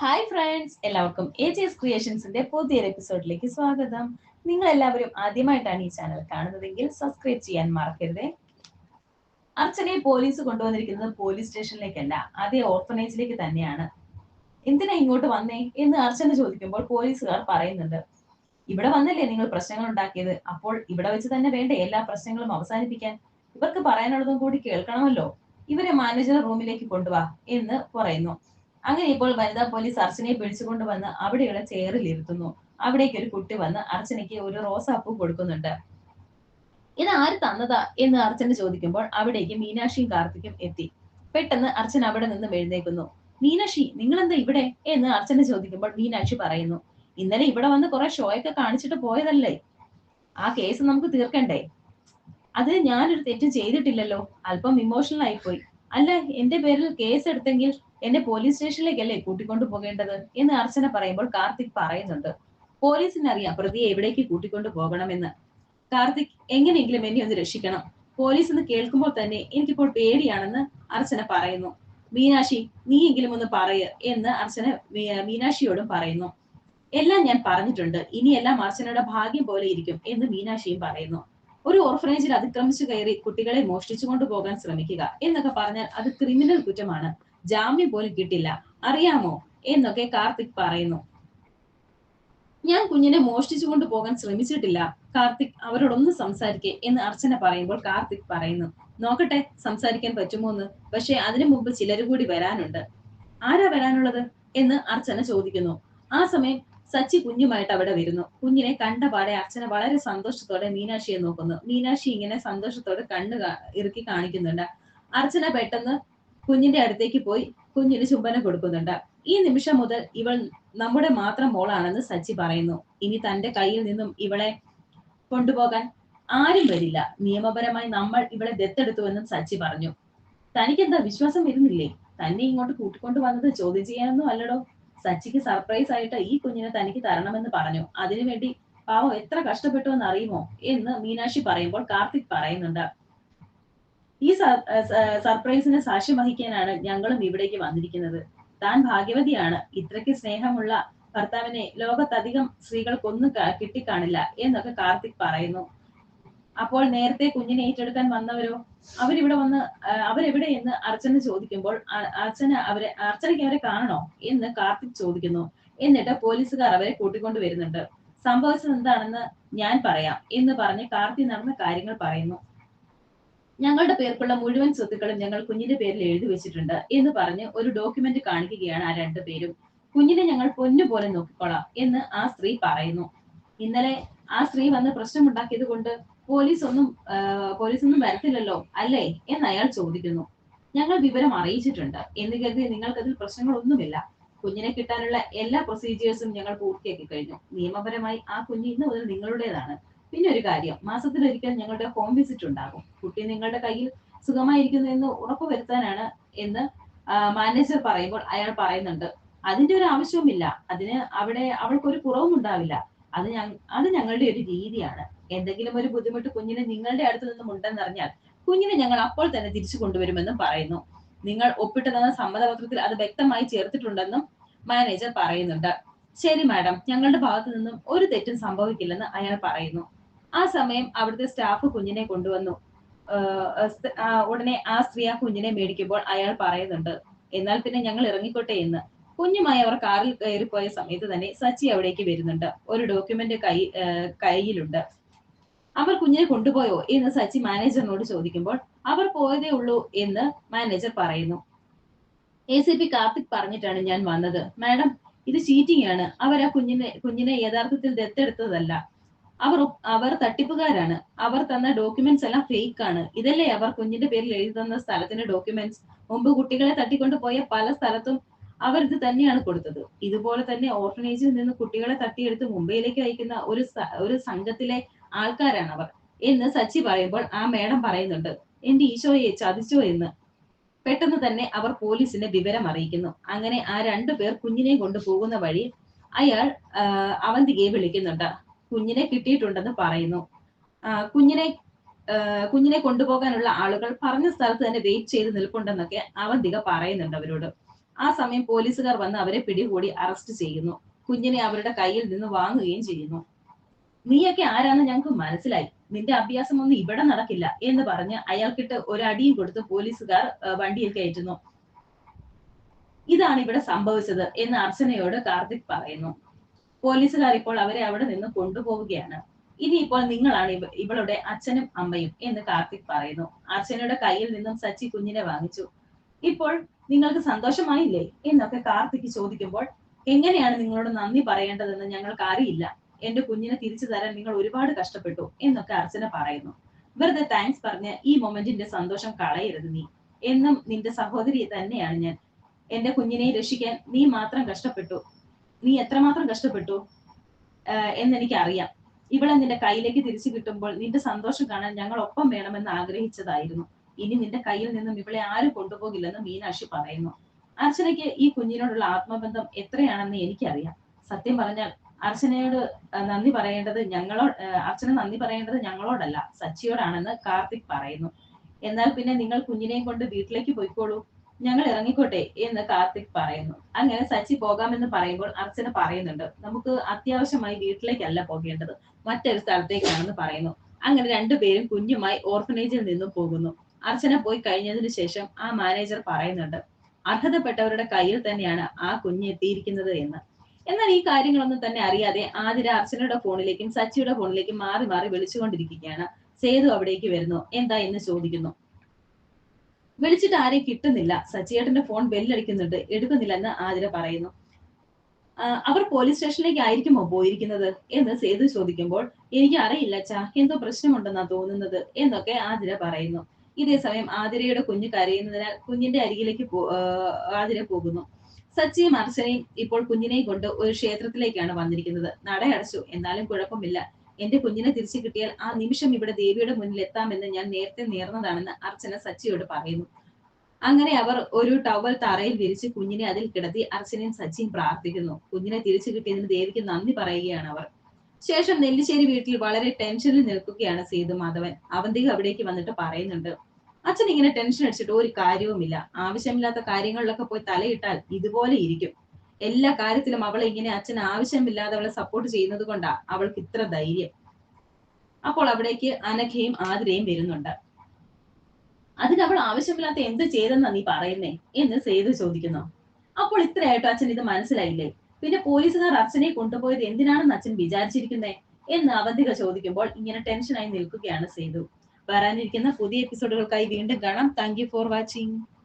Hi friends എല്ലാവർക്കും A G S ക്രിയേഷൻസിന്റെ പുതിയൊരു എപ്പിസോഡിലേക്ക് സ്വാഗതം. നിങ്ങൾ എല്ലാവരും ആദ്യമായിട്ടാണ് ഈ ചാനൽ കാണുന്നതെങ്കിൽ സബ്സ്ക്രൈബ് ചെയ്യാൻ മറക്കരുതേ. അർച്ചനയെ പോലീസ് കൊണ്ടുവന്നിരിക്കുന്നത് പോലീസ് സ്റ്റേഷനിലേക്കല്ല അതേ ഓർഫനേജിലേക്ക് തന്നെയാണ്. എന്തിനാ ഇങ്ങോട്ട് വന്നേ എന്ന് അർച്ചന ചോദിക്കുമ്പോൾ പോലീസുകാർ പറയുന്നുണ്ട്. ഇവിടെ വന്നല്ലേ നിങ്ങൾ പ്രശ്നങ്ങൾ ഉണ്ടാക്കിയത്? അപ്പോൾ ഇവിടെ വെച്ച് തന്നെ വേണ്ടേ എല്ലാ പ്രശ്നങ്ങളും അവസാനിപ്പിക്കാൻ. ഇവർക്ക് പറയാനുള്ളതും കൂടി കേൾക്കണമല്ലോ. ഇവരെ മാനേജർ റൂമിലേക്ക് കൊണ്ടുവാ എന്ന് പറയുന്നു. അങ്ങനെ ഇപ്പോൾ വനിതാ പോലീസ് അർച്ചനയെ പിടിച്ചുകൊണ്ട് വന്ന് അവിടെയുള്ള ചെയറിൽ ഇരുത്തുന്നു. അവിടേക്ക് ഒരു കുട്ടി വന്ന് അർച്ചനയ്ക്ക് ഒരു റോസാപ്പൂ കൊടുക്കുന്നുണ്ട്. ഇത് ആര് തന്നതാ എന്ന് അർച്ചന ചോദിക്കുമ്പോൾ അവിടേക്ക് മീനാക്ഷിയും കാർത്തിക്കും എത്തി. പെട്ടെന്ന് അർച്ചന അവിടെ നിന്ന് എഴുന്നേക്കുന്നു മീനാക്ഷി നിങ്ങൾ എന്താ ഇവിടെ? എന്ന് അർച്ചന ചോദിക്കുമ്പോൾ മീനാക്ഷി പറയുന്നു. ഇന്നലെ ഇവിടെ വന്ന് കുറെ ഷോയൊക്കെ കാണിച്ചിട്ട് പോയതല്ലേ? ആ കേസ് നമുക്ക് തീർക്കണ്ടേ? അത് ഞാനൊരു തെറ്റും ചെയ്തിട്ടില്ലല്ലോ. അല്പം ഇമോഷണൽ ആയിപ്പോയി. അല്ല എന്റെ പേരിൽ കേസ് എടുത്തെങ്കിൽ എന്നെ പോലീസ് സ്റ്റേഷനിലേക്കല്ലേ കൂട്ടിക്കൊണ്ടു പോകേണ്ടത്? എന്ന് അർച്ചന പറയുമ്പോൾ കാർത്തിക് പറയുന്നുണ്ട്. പോലീസിനറിയാം പ്രതിയെ എവിടേക്ക് കൂട്ടിക്കൊണ്ടു പോകണമെന്ന്. കാർത്തിക് എങ്ങനെയെങ്കിലും എന്നെ ഒന്ന് രക്ഷിക്കണം. പോലീസ് എന്ന് കേൾക്കുമ്പോൾ തന്നെ എനിക്കിപ്പോൾ പേടിയാണെന്ന് അർച്ചന പറയുന്നു. മീനാക്ഷി നീയെങ്കിലും ഒന്ന് പറയ എന്ന് അർച്ചന മീനാക്ഷിയോടും പറയുന്നു. എല്ലാം ഞാൻ പറഞ്ഞിട്ടുണ്ട്. ഇനിയെല്ലാം അർച്ചനയുടെ ഭാഗ്യം പോലെ ഇരിക്കും എന്ന് മീനാക്ഷിയും പറയുന്നു. ഒരു ഓർഫനേജിൽ അതിക്രമിച്ചു കയറി കുട്ടികളെ മോഷ്ടിച്ചു കൊണ്ടുപോകാൻ ശ്രമിക്കുക എന്നൊക്കെ പറഞ്ഞാൽ അത് ക്രിമിനൽ കുറ്റമാണ്. ജാമ്യം പോലും കിട്ടില്ല. അറിയാമോ? എന്നൊക്കെ കാർത്തിക് പറയുന്നു. ഞാൻ കുഞ്ഞിനെ മോഷ്ടിച്ചു കൊണ്ടുപോകാൻ ശ്രമിച്ചിട്ടില്ല. കാർത്തിക് അവരോടൊന്ന് സംസാരിക്കേ എന്ന് അർച്ചന പറയുമ്പോൾ കാർത്തിക് പറയുന്നു. നോക്കട്ടെ സംസാരിക്കാൻ പറ്റുമോ എന്ന്. പക്ഷെ അതിനു മുമ്പ് ചിലർ കൂടി വരാനുണ്ട്. ആരാ വരാനുള്ളത്? എന്ന് അർച്ചന ചോദിക്കുന്നു. ആ സമയം സച്ചി കുഞ്ഞുമായിട്ട് അവിടെ വരുന്നു. കുഞ്ഞിനെ കണ്ട പാടെ അർച്ചന വളരെ സന്തോഷത്തോടെ മീനാക്ഷിയെ നോക്കുന്നു. മീനാക്ഷി ഇങ്ങനെ സന്തോഷത്തോടെ കണ്ണ് ഇറുക്കി കാണിക്കുന്നുണ്ട്. അർച്ചന പെട്ടെന്ന് കുഞ്ഞിന്റെ അടുത്തേക്ക് പോയി കുഞ്ഞിന് ചുംബനം കൊടുക്കുന്നുണ്ട്. ഈ നിമിഷം മുതൽ ഇവൾ നമ്മുടെ മാത്രം മോളാണെന്ന് സച്ചി പറയുന്നു. ഇനി തന്റെ കയ്യിൽ നിന്നും ഇവളെ കൊണ്ടുപോകാൻ ആരും വരില്ല. നിയമപരമായി നമ്മൾ ഇവളെ ദത്തെടുത്തുവെന്നും സച്ചി പറഞ്ഞു. തനിക്കെന്താ വിശ്വാസം വരുന്നില്ലേ? തന്നെ ഇങ്ങോട്ട് കൂട്ടിക്കൊണ്ടു വന്നത് ചോദ്യം ചെയ്യാനൊന്നും അല്ലടോ. സച്ചിക്ക് സർപ്രൈസ് ആയിട്ട് ഈ കുഞ്ഞിനെ തനിക്ക് തരണമെന്ന് പറഞ്ഞു. അതിനുവേണ്ടി പാവം എത്ര കഷ്ടപ്പെട്ടു എന്ന് അറിയുമോ എന്ന് മീനാക്ഷി പറയുമ്പോൾ കാർത്തിക് പറയുന്നുണ്ട്. ഈ സർപ്രൈസിന് സാക്ഷ്യം വഹിക്കാനാണ് ഞങ്ങളും ഇവിടേക്ക് വന്നിരിക്കുന്നത്. താൻ ഭാഗ്യവതിയാണ്. ഇത്രയ്ക്ക് സ്നേഹമുള്ള ഭർത്താവിനെ ലോകത്തധികം സ്ത്രീകൾക്കൊന്നും കിട്ടിക്കാണില്ല എന്നൊക്കെ കാർത്തിക് പറയുന്നു. അപ്പോൾ നേരത്തെ കുഞ്ഞിനെ ഏറ്റെടുക്കാൻ വന്നവരോ? അവരിവിടെ വന്ന് അവരെവിടെ എന്ന് അർച്ചന ചോദിക്കുമ്പോൾ അർച്ചന അവരെ അർച്ചനയ്ക്ക് അവരെ കാണണോ എന്ന് കാർത്തിക് ചോദിക്കുന്നു. എന്നിട്ട് പോലീസുകാർ അവരെ കൂട്ടിക്കൊണ്ടു വരുന്നുണ്ട്. സംഭവിച്ചത് എന്താണെന്ന് ഞാൻ പറയാം എന്ന് പറഞ്ഞ് കാർത്തി നടന്ന കാര്യങ്ങൾ പറയുന്നു. ഞങ്ങളുടെ പേർക്കുള്ള മുഴുവൻ സ്വത്തുക്കളും ഞങ്ങൾ കുഞ്ഞിന്റെ പേരിൽ എഴുതി വെച്ചിട്ടുണ്ട് എന്ന് പറഞ്ഞ് ഒരു ഡോക്യുമെന്റ് കാണിക്കുകയാണ് ആ രണ്ടു പേരും. കുഞ്ഞിനെ ഞങ്ങൾ പൊന്നുപോലെ നോക്കിക്കോളാം എന്ന് ആ സ്ത്രീ പറയുന്നു. ഇന്നലെ ആ സ്ത്രീ വന്ന് പ്രശ്നമുണ്ടാക്കിയത് കൊണ്ട് പോലീസ് ഒന്നും പോലീസ് ഒന്നും വരത്തില്ലല്ലോ അല്ലേ എന്ന് അയാൾ ചോദിക്കുന്നു. ഞങ്ങൾ വിവരം അറിയിച്ചിട്ടുണ്ട് എന്ന് കരുതി നിങ്ങൾക്കതിൽ പ്രശ്നങ്ങളൊന്നുമില്ല. കുഞ്ഞിനെ കിട്ടാനുള്ള എല്ലാ പ്രൊസീജിയേഴ്സും ഞങ്ങൾ പൂർത്തിയാക്കി കഴിഞ്ഞു. നിയമപരമായി ആ കുഞ്ഞ് ഇന്ന് മുതൽ നിങ്ങളുടേതാണ്. പിന്നെ ഒരു കാര്യം മാസത്തിലൊരിക്കൽ ഞങ്ങളുടെ ഹോം വിസിറ്റ് ഉണ്ടാകും. കുട്ടി നിങ്ങളുടെ കയ്യിൽ സുഖമായിരിക്കുന്നു എന്ന് ഉറപ്പുവരുത്താനാണ് എന്ന് മാനേജർ പറയുമ്പോൾ അയാൾ പറയുന്നുണ്ട്. അതിന്റെ ഒരു ആവശ്യവുമില്ല. അതിന് അവിടെ അവൾക്കൊരു കുറവും ഉണ്ടാവില്ല. അത് അത് ഞങ്ങളുടെ ഒരു രീതിയാണ്. എന്തെങ്കിലും ഒരു ബുദ്ധിമുട്ട് കുഞ്ഞിന് നിങ്ങളുടെ അടുത്ത് നിന്നും ഉണ്ടെന്നറിഞ്ഞാൽ കുഞ്ഞിനെ ഞങ്ങൾ അപ്പോൾ തന്നെ തിരിച്ചു കൊണ്ടുവരുമെന്നും പറയുന്നു. നിങ്ങൾ ഒപ്പിട്ട് തന്ന സമ്മതപത്രത്തിൽ അത് വ്യക്തമായി ചേർത്തിട്ടുണ്ടെന്നും മാനേജർ പറയുന്നുണ്ട്. ശരി മാഡം ഞങ്ങളുടെ ഭാഗത്തു നിന്നും ഒരു തെറ്റും സംഭവിക്കില്ലെന്ന് അയാൾ പറയുന്നു. ആ സമയം അവിടുത്തെ സ്റ്റാഫ് കുഞ്ഞിനെ കൊണ്ടുവന്നു. ഉടനെ ആ സ്ത്രീ ആ കുഞ്ഞിനെ മേടിക്കുമ്പോൾ അയാൾ പറയുന്നുണ്ട് എന്നാൽ പിന്നെ ഞങ്ങൾ ഇറങ്ങിക്കോട്ടെ എന്ന്. കുഞ്ഞുമായി അവർ കാറിൽ കയറിപ്പോയ സമയത്ത് തന്നെ സച്ചി അവിടേക്ക് വരുന്നുണ്ട്. ഒരു ഡോക്യുമെന്റ് കൈ കയ്യിലുണ്ട്. അവർ കുഞ്ഞിനെ കൊണ്ടുപോയോ? എന്ന് സച്ചി മാനേജറിനോട് ചോദിക്കുമ്പോൾ അവർ പോയതേ ഉള്ളൂ എന്ന് മാനേജർ പറയുന്നു. എ സി പി കാർത്തിക് പറഞ്ഞിട്ടാണ് ഞാൻ വന്നത്. മാഡം ഇത് ചീറ്റിംഗ് ആണ്. അവർ ആ കുഞ്ഞിനെ കുഞ്ഞിനെ യഥാർത്ഥത്തിൽ ദത്തെടുത്തതല്ല. അവർ അവർ തട്ടിപ്പുകാരാണ്. അവർ തന്ന ഡോക്യുമെന്റ്സ് എല്ലാം ഫേക്ക് ആണ്. ഇതല്ലേ അവർ കുഞ്ഞിന്റെ പേരിൽ എഴുതി തന്ന സ്ഥലത്തിന്റെ ഡോക്യുമെന്റ്സ് മുമ്പ് കുട്ടികളെ തട്ടിക്കൊണ്ടു പോയ പല സ്ഥലത്തും അവർ ഇത് തന്നെയാണ് കൊടുത്തത്. ഇതുപോലെ തന്നെ ഓർഫനേജിൽ നിന്ന് കുട്ടികളെ തട്ടിയെടുത്ത് മുംബൈയിലേക്ക് അയക്കുന്ന ഒരു ഒരു സംഘത്തിലെ ആൾക്കാരാണ് അവർ. എന്ന് സച്ചി പറയുമ്പോൾ ആ മേഡം പറയുന്നുണ്ട് എന്റെ ഈശോയെ ചതിച്ചോ എന്ന്. പെട്ടെന്ന് തന്നെ അവർ പോലീസിനെ വിവരം അറിയിക്കുന്നു. അങ്ങനെ ആ രണ്ടു പേർ കുഞ്ഞിനെ കൊണ്ടുപോകുന്ന വഴി അയാൾ അവന്തികയെ വിളിക്കുന്നുണ്ട്. കുഞ്ഞിനെ കിട്ടിയിട്ടുണ്ടെന്ന് പറയുന്നു. കുഞ്ഞിനെ കുഞ്ഞിനെ കൊണ്ടുപോകാനുള്ള ആളുകൾ പറഞ്ഞ സ്ഥലത്ത് തന്നെ വെയിറ്റ് ചെയ്ത് നിൽപ്പുണ്ടെന്നൊക്കെ അവന്തിക പറയുന്നുണ്ട് അവരോട്. ആ സമയം പോലീസുകാർ വന്ന് അവരെ പിടികൂടി അറസ്റ്റ് ചെയ്യുന്നു. കുഞ്ഞിനെ അവരുടെ കയ്യിൽ നിന്ന് വാങ്ങുകയും ചെയ്യുന്നു. നീയൊക്കെ ആരാന്ന് ഞങ്ങൾക്ക് മനസ്സിലായി. നിന്റെ അഭ്യാസം ഒന്നും ഇവിടെ നടക്കില്ല എന്ന് പറഞ്ഞ് അയാൾക്കിട്ട് ഒരടിയും കൊടുത്ത് പോലീസുകാർ വണ്ടിയിൽ കയറ്റുന്നു. ഇതാണ് ഇവിടെ സംഭവിച്ചത് എന്ന് അർച്ചനയോട് കാർത്തിക് പറയുന്നു. പോലീസുകാർ ഇപ്പോൾ അവരെ അവിടെ നിന്ന് കൊണ്ടുപോവുകയാണ്. ഇനിയിപ്പോൾ നിങ്ങളാണ് ഇവ- ഇവളുടെ അച്ഛനും അമ്മയും എന്ന് കാർത്തിക് പറയുന്നു. അർച്ചനയുടെ കയ്യിൽ നിന്നും സച്ചി കുഞ്ഞിനെ വാങ്ങിച്ചു. ഇപ്പോൾ നിങ്ങൾക്ക് സന്തോഷമായില്ലേ? എന്നൊക്കെ കാർത്തിക് ചോദിക്കുമ്പോൾ എങ്ങനെയാണ് നിങ്ങളോട് നന്ദി പറയേണ്ടതെന്ന് ഞങ്ങൾക്ക് അറിയില്ല. എന്റെ കുഞ്ഞിനെ തിരിച്ചു തരാൻ നിങ്ങൾ ഒരുപാട് കഷ്ടപ്പെട്ടു എന്നൊക്കെ അർച്ചന പറയുന്നു. വെറുതെ താങ്ക്സ് പറഞ്ഞ് ഈ മൊമെന്റിന്റെ സന്തോഷം കളയരുത് നീ. എന്നും നിന്റെ സഹോദരി തന്നെയാണ് ഞാൻ. എന്റെ കുഞ്ഞിനെ രക്ഷിക്കാൻ നീ മാത്രം കഷ്ടപ്പെട്ടു. നീ എത്രമാത്രം കഷ്ടപ്പെട്ടു? എന്ന് എന്നെനിക്ക് അറിയാം ഇവളെ നിന്റെ കയ്യിലേക്ക് തിരിച്ചു കിട്ടുമ്പോൾ നിന്റെ സന്തോഷം കാണാൻ ഞങ്ങൾ ഒപ്പം വേണമെന്ന് ആഗ്രഹിച്ചതായിരുന്നു. ഇനി നിന്റെ കയ്യിൽ നിന്നും ഇവളെ ആരും കൊണ്ടുപോകില്ലെന്ന് മീനാക്ഷി പറയുന്നു. അർച്ചനയ്ക്ക് ഈ കുഞ്ഞിനോടുള്ള ആത്മബന്ധം എത്രയാണെന്ന് എനിക്കറിയാം. സത്യം പറഞ്ഞാൽ അർച്ചനയോട് നന്ദി പറയേണ്ടത് ഞങ്ങളോ അർച്ചന നന്ദി പറയേണ്ടത് ഞങ്ങളോടല്ല സച്ചിയോടാണെന്ന് കാർത്തിക് പറയുന്നു. എന്നാൽ പിന്നെ നിങ്ങൾ കുഞ്ഞിനെയും കൊണ്ട് വീട്ടിലേക്ക് പോയിക്കോളൂ. ഞങ്ങൾ ഇറങ്ങിക്കോട്ടെ എന്ന് കാർത്തിക് പറയുന്നു. അങ്ങനെ സച്ചി പോകാമെന്ന് പറയുമ്പോൾ അർച്ചന പറയുന്നുണ്ട് നമുക്ക് അത്യാവശ്യമായി വീട്ടിലേക്കല്ല പോകേണ്ടത് മറ്റൊരു സ്ഥലത്തേക്കാണെന്ന് പറയുന്നു. അങ്ങനെ രണ്ടുപേരും കുഞ്ഞുമായി ഓർഫനേജിൽ നിന്നും പോകുന്നു. അർച്ചന പോയി കഴിഞ്ഞതിന് ശേഷം ആ മാനേജർ പറയുന്നുണ്ട് അർഹതപ്പെട്ടവരുടെ കയ്യിൽ തന്നെയാണ് ആ കുഞ്ഞ് എത്തിയിരിക്കുന്നത് എന്ന്. എന്നാൽ ഈ കാര്യങ്ങളൊന്നും തന്നെ അറിയാതെ ആതിര അർച്ചനയുടെ ഫോണിലേക്കും സച്ചിയുടെ ഫോണിലേക്കും മാറി മാറി വിളിച്ചുകൊണ്ടിരിക്കുകയാണ്. സേതു അവിടേക്ക് വരുന്നു എന്താ എന്ന് ചോദിക്കുന്നു. വിളിച്ചിട്ട് ആരെയും കിട്ടുന്നില്ല. സച്ചിയേട്ടന്റെ ഫോൺ ബെല്ലടിക്കുന്നുണ്ട് എടുക്കുന്നില്ലെന്ന് ആതിര പറയുന്നു. അവർ പോലീസ് സ്റ്റേഷനിലേക്ക് ആയിരിക്കുമോ പോയിരിക്കുന്നത്? എന്ന് സേതു ചോദിക്കുമ്പോൾ എനിക്ക് അറിയില്ല ചാ എന്തോ പ്രശ്നമുണ്ടെന്നാ തോന്നുന്നത് എന്നൊക്കെ ആതിര പറയുന്നു. ഇതേ സമയം ആതിരയുടെ കുഞ്ഞ് കരയുന്നതിനാൽ കുഞ്ഞിന്റെ അരികിലേക്ക് ആതിര പോകുന്നു. സച്ചിയും അർച്ചനയും ഇപ്പോൾ കുഞ്ഞിനെയും കൊണ്ട് ഒരു ക്ഷേത്രത്തിലേക്കാണ് വന്നിരിക്കുന്നത്. നടയടച്ചു. എന്നാലും കുഴപ്പമില്ല. എന്റെ കുഞ്ഞിനെ തിരിച്ചു കിട്ടിയാൽ ആ നിമിഷം ഇവിടെ ദേവിയുടെ മുന്നിൽ എത്താമെന്ന് ഞാൻ നേരത്തെ നേർന്നതാണെന്ന് അർച്ചന സച്ചിയോട് പറയുന്നു. അങ്ങനെ അവർ ഒരു ടവൽ തറയിൽ വിരിച്ച് കുഞ്ഞിനെ അതിൽ കിടത്തി അർച്ചനയും സച്ചിയും പ്രാർത്ഥിക്കുന്നു. കുഞ്ഞിനെ തിരിച്ചു കിട്ടിയതിന് ദേവിക്ക് നന്ദി പറയുകയാണ് അവർ. ശേഷം നെല്ലിശ്ശേരി വീട്ടിൽ വളരെ ടെൻഷനിൽ നിൽക്കുകയാണ് സേതു മാധവൻ. അവന്തിക അവിടേക്ക് വന്നിട്ട് പറയുന്നുണ്ട് അച്ഛൻ ഇങ്ങനെ ടെൻഷൻ അടിച്ചിട്ട് ഒരു കാര്യവുമില്ല. ആവശ്യമില്ലാത്ത കാര്യങ്ങളിലൊക്കെ പോയി തലയിട്ടാൽ ഇതുപോലെ ഇരിക്കും. എല്ലാ കാര്യത്തിലും അവളെ ഇങ്ങനെ അച്ഛൻ ആവശ്യമില്ലാതെ അവളെ സപ്പോർട്ട് ചെയ്യുന്നത് കൊണ്ടാ അവൾക്ക് ഇത്ര ധൈര്യം. അപ്പോൾ അവിടേക്ക് അനഘയും ആതിരയും വരുന്നുണ്ട്. അതിന് അവൾ ആവശ്യമില്ലാത്ത എന്ത് ചെയ്തെന്നാ നീ പറയുന്നേ? എന്ന് സേതു ചോദിക്കുന്നു. അപ്പോൾ ഇത്രയായിട്ടും അച്ഛൻ ഇത് മനസ്സിലായില്ലേ? പിന്നെ പോലീസുകാർ അച്ഛനെ കൊണ്ടുപോയത് എന്തിനാണെന്ന് അച്ഛൻ വിചാരിച്ചിരിക്കുന്നേ? എന്ന് അവധിക ചോദിക്കുമ്പോൾ ഇങ്ങനെ ടെൻഷനായി നിൽക്കുകയാണ് സേതു. വരാനിരിക്കുന്ന പുതിയ എപ്പിസോഡുകൾക്കായി വീണ്ടും കാണാം. Thank for watching